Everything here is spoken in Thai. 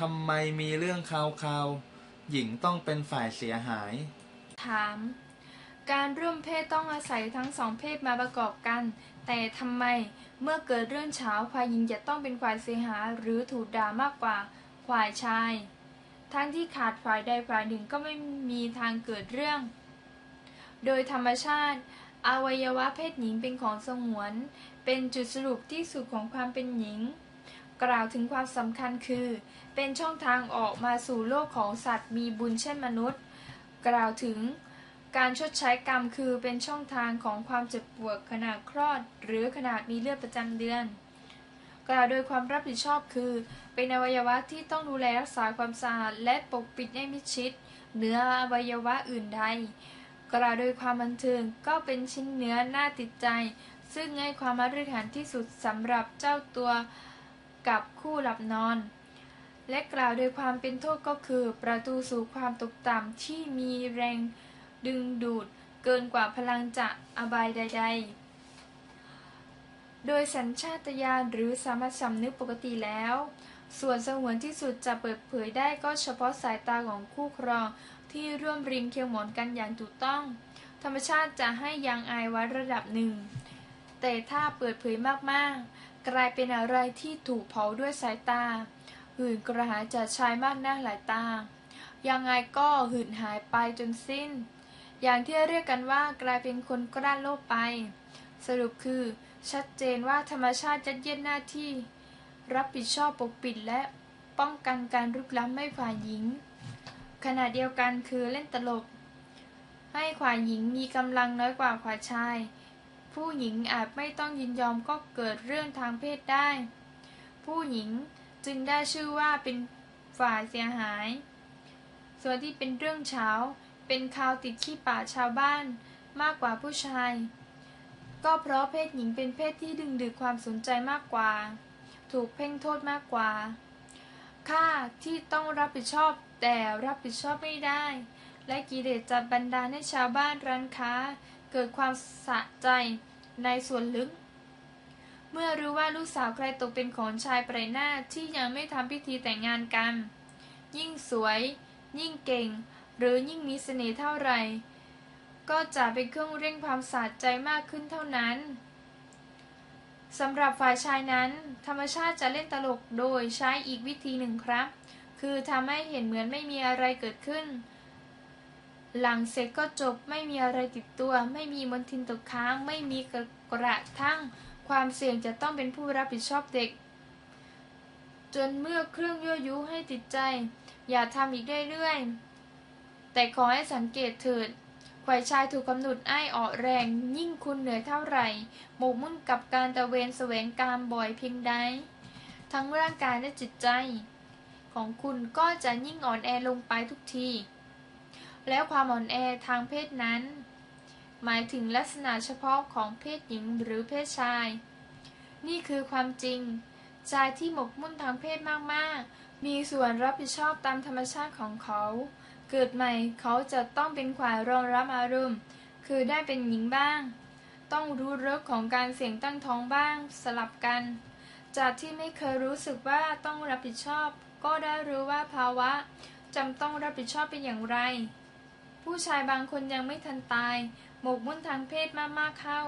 ทำไมมีเรื่องคราวคราวหญิงต้องเป็นฝ่ายเสียหาย ถาม การร่วมเพศต้องอาศัยทั้งสองเพศมาประกอบกัน แต่ทำไมเมื่อเกิดเรื่องเช้าฝ่ายหญิงจะต้องเป็นฝ่ายเสียหายหรือถูกด่ามากกว่าฝ่ายชาย ทั้งที่ขาดฝ่ายใดฝ่ายหนึ่งก็ไม่มีทางเกิดเรื่อง โดยธรรมชาติ อวัยวะเพศหญิงเป็นของสงวน เป็นจุดสรุปที่สุดของความเป็นหญิง กล่าวถึงความสำคัญคือ เป็นช่องทางออกมาสู่โลกของสัตว์มีบุญเช่นมนุษย์ กล่าวถึงการชดใช้กรรมคือเป็นช่องทางของความเจ็บปวดขณะคลอด หรือขณะมีเลือดประจำเดือน กล่าวโดยความรับผิดชอบคือ เป็นอวัยวะที่ต้องดูแลรักษาความสะอาดและปกปิดให้มิดชิดเนื้ออวัยวะอื่นใดกล่าวโดยความบันเทิงก็เป็นชิ้นเนื้อน่าติดใจ ซึ่งให้ความมาตรฐานที่สุดสำหรับเจ้าตัว กับคู่หลับนอน และกล่าวโดยความเป็นโทษก็คือ ประตูสู่ความตกต่ำที่มีแรงดึงดูดเกินกว่าพลังจะอบายใด ๆ โดยสัญชาตญาณหรือสามัญสำนึกปกติแล้ว ส่วนสงวนที่สุดจะเปิดเผยได้ก็เฉพาะสายตาของคู่ครองที่ร่วมริมเคียวหมอนกันอย่างถูกต้อง ธรรมชาติจะให้ยังอายไว้ระดับหนึ่ง แต่ถ้าเปิดเผยมากๆ กลายเป็นอะไรที่ถูกเผาด้วยสายตา หื่นกระหายจะชายมากหน้าหลายตา ยังไงก็หื่นหายไปจนสิ้น อย่างที่เรียกกันว่ากลายเป็นคนกล้าโลกไป สรุปคือ ชัดเจนว่าธรรมชาติยัดเยียดหน้าที่ รับผิดชอบปกปิดและป้องกันการรุกล้ำไม่ฝ่ายหญิง ขณะเดียวกันคือเล่นตลก ให้ฝ่ายหญิงมีกำลังน้อยกว่าฝ่ายชาย ผู้หญิงอาจไม่ต้องยินยอมก็เกิดเรื่องทางเพศได้ ผู้หญิงจึงได้ชื่อว่าเป็นฝ่ายเสียหาย ส่วนที่เป็นเรื่องเช้า เป็นข่าวติดขี้ป่าชาวบ้านมากกว่าผู้ชาย ก็เพราะเพศหญิงเป็นเพศที่ดึงดูดความสนใจมากกว่า ถูกเพ่งโทษมากกว่า ค่าที่ต้องรับผิดชอบแต่รับผิดชอบไม่ได้ และกิเลสจะบันดาลให้ชาวบ้านร้านค้า เกิดความสะใจ ในส่วนลึก เมื่อรู้ว่าลูกสาวใครตกเป็นของชายไพรหน้าที่ยังไม่ทำพิธีแต่งงานกัน ยิ่งสวย ยิ่งเก่ง หรือยิ่งมีเสน่ห์เท่าไหร่ ก็จะเป็นเครื่องเร่งความสะใจมากขึ้นเท่านั้นสำหรับฝ่ายชายนั้น ธรรมชาติจะเล่นตลกโดยใช้อีกวิธีหนึ่งครับ คือทำให้เห็นเหมือนไม่มีอะไรเกิดขึ้น หลังเสร็จก็จบไม่มีอะไรติดตัว ไม่มีมลทินตกค้าง ไม่มีกระกระทั่งความเสี่ยงจะต้องเป็นผู้รับผิดชอบเด็ก จนเมื่อเครื่องยั่วยุให้ติดใจ อย่าทำอีกเรื่อยๆแต่ขอให้สังเกตเถิดฝ่ายชายถูกกำหนดไอ้ออกแรง ยิ่งคุณเหนื่อยเท่าไหร่ หมกมุ่นกับการตะเวนแสวงการบ่อยเพียงใด ทั้งร่างกายและจิตใจ ของคุณก็จะยิ่งอ่อนแอลงไปทุกที แล้วความอ่อนแอทางเพศนั้น หมายถึงลักษณะเฉพาะของเพศหญิงหรือเพศชาย นี่คือความจริง ชายที่หมกมุ่นทางเพศมากๆ มีส่วนรับผิดชอบตามธรรมชาติของเขา เกิดใหม่เขาจะต้องเป็นขวายรองรับอารมณ์ คือได้เป็นหญิงบ้าง ต้องรู้เรื่องของการเสี่ยงตั้งท้องบ้างสลับกัน จากที่ไม่เคยรู้สึกว่าต้องรับผิดชอบ ก็ได้รู้ว่าภาวะจำต้องรับผิดชอบเป็นอย่างไร ผู้ชายบางคนยังไม่ทันตาย หมกมุ่นทางเพศมากๆเข้า